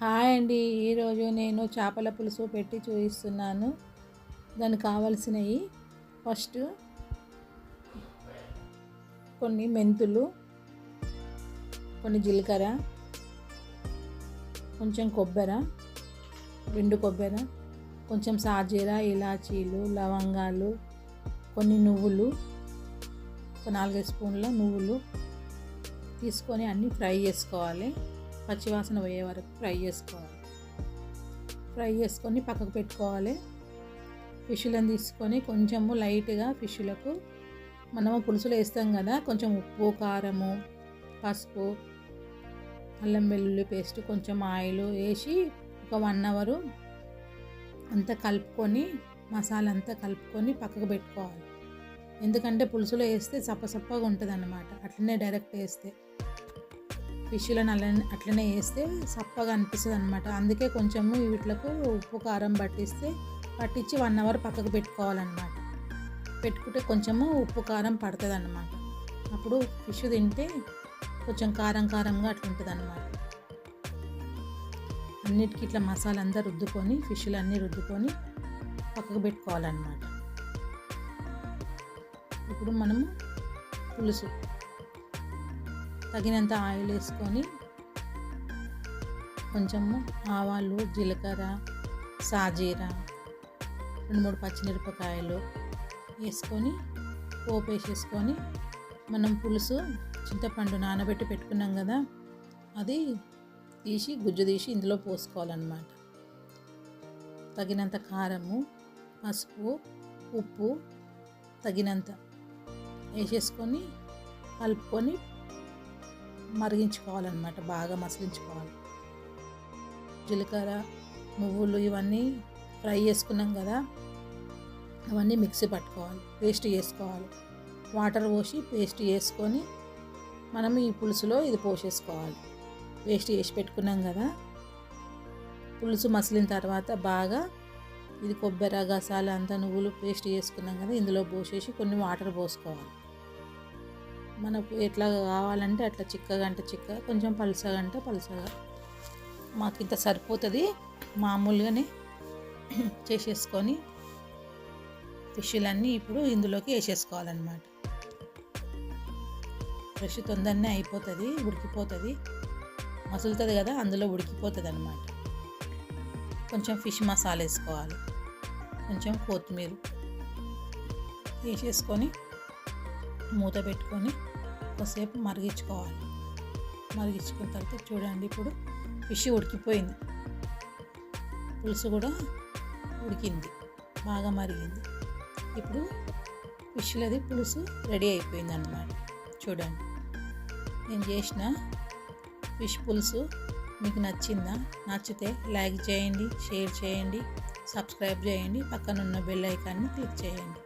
Hi అండి. ఈరోజు నేను చేపల పులుసు పెట్టి చూపిస్తున్నాను. దానికి కావలసినవి ఫస్ట్ కొన్ని మెంతులు కొన్ని జీలకర్ర కొంచెం కొబ్బరి రెండు కొబ్బరి కొంచెం సాజీర ఇలాచీలు లవంగాలు కొన్ని నువ్వులు ఒక నాలుగైదు స్పూన్ల నువ్వులు తీసుకొని అన్నీ ఫ్రై చేసుకోవాలి. పచ్చివాసన పోయే వరకు ఫ్రై చేసుకోవాలి. ఫ్రై చేసుకొని పక్కకు పెట్టుకోవాలి. ఫిష్లను తీసుకొని కొంచెము లైట్గా ఫిష్లకు మనము పులుసులు వేస్తాం కదా కొంచెం ఉప్పు కారము పసుపు అల్లం వెల్లుల్లి పేస్ట్ కొంచెం ఆయిల్ వేసి ఒక వన్ అవరు అంతా కలుపుకొని మసాలా అంతా కలుపుకొని పక్కకు పెట్టుకోవాలి. ఎందుకంటే పులుసులో వేస్తే సప్పసప్పగా ఉంటుంది అన్నమాట అట్లనే డైరెక్ట్ వేస్తే. ఫిష్లను అలా అట్లనే వేస్తే సప్పగా అనిపిస్తుంది అనమాట అందుకే కొంచెము వీటిలకు ఉప్పు కారం పట్టిస్తే పట్టించి వన్ అవర్ పక్కకు పెట్టుకోవాలన్నమాట. పెట్టుకుంటే కొంచెము ఉప్పు కారం పడుతుంది అన్నమాట అప్పుడు ఫిష్ తింటే కొంచెం కారం కారంగా అట్లుంటుంది అనమాట అన్నిటికీ ఇట్లా మసాలా అంతా రుద్దుకొని ఫిష్లు అన్నీ రుద్దుకొని పక్కకు పెట్టుకోవాలన్నమాట. ఇప్పుడు మనము పులుసు. తగినంత ఆయిల్ వేసుకొని కొంచెము ఆవాలు జీలకర్ర సాజీర రెండు మూడు పచ్చిమిరపకాయలు వేసుకొని పోపు వేసేసుకొని మనం పులుసు చింతపండు నానబెట్టి పెట్టుకున్నాం కదా అది తీసి గుజ్జు తీసి ఇందులో పోసుకోవాలన్నమాట. తగినంత కారము పసుపు ఉప్పు తగినంత వేసేసుకొని కలుపుకొని మరిగించుకోవాలన్నమాట బాగా మసిలించుకోవాలి. జీలకర్ర నువ్వులు ఇవన్నీ ఫ్రై చేసుకున్నాం కదా అవన్నీ మిక్సీ పట్టుకోవాలి పేస్ట్ చేసుకోవాలి. వాటర్ పోసి పేస్ట్ చేసుకొని మనం ఈ పులుసులో ఇది పోసేసుకోవాలి. పేస్ట్ చేసి పెట్టుకున్నాం కదా పులుసు మసిలిన తర్వాత బాగా ఇది కొబ్బరి గసాలు అంతా నువ్వులు పేస్ట్ చేసుకున్నాం కదా ఇందులో పోసేసి కొన్ని వాటర్ పోసుకోవాలి. మనకు ఎట్లా కావాలంటే అట్లా చిక్కగా అంటే చిక్క కొంచెం పలుసగా అంటే పలుసగా. మాకు ఇంత సరిపోతుంది. మామూలుగానే చేసేసుకొని ఫిష్లన్నీ ఇప్పుడు ఇందులోకి వేసేసుకోవాలన్నమాట. ఫ్రెష్ తొందరనే అయిపోతుంది ఉడికిపోతుంది. మసులుతుంది కదా అందులో ఉడికిపోతుంది అనమాట కొంచెం ఫిష్ మసాలా వేసుకోవాలి. కొంచెం కొత్తిమీర వేసేసుకొని మూత పెట్టుకొని కొద్దిసేపు మరిగించుకోవాలి. మరిగించుకున్న తర్వాత చూడండి ఇప్పుడు ఫిష్ ఉడికిపోయింది. పులుసు కూడా ఉడికింది బాగా మరిగింది. ఇప్పుడు ఫిష్లది పులుసు రెడీ అయిపోయింది అన్నమాట చూడండి నేను చేసిన ఫిష్ పులుసు మీకు నచ్చిందా? నచ్చితే లైక్ చేయండి షేర్ చేయండి సబ్స్క్రైబ్ చేయండి పక్కనున్న బెల్ ఐకాన్ని క్లిక్ చేయండి.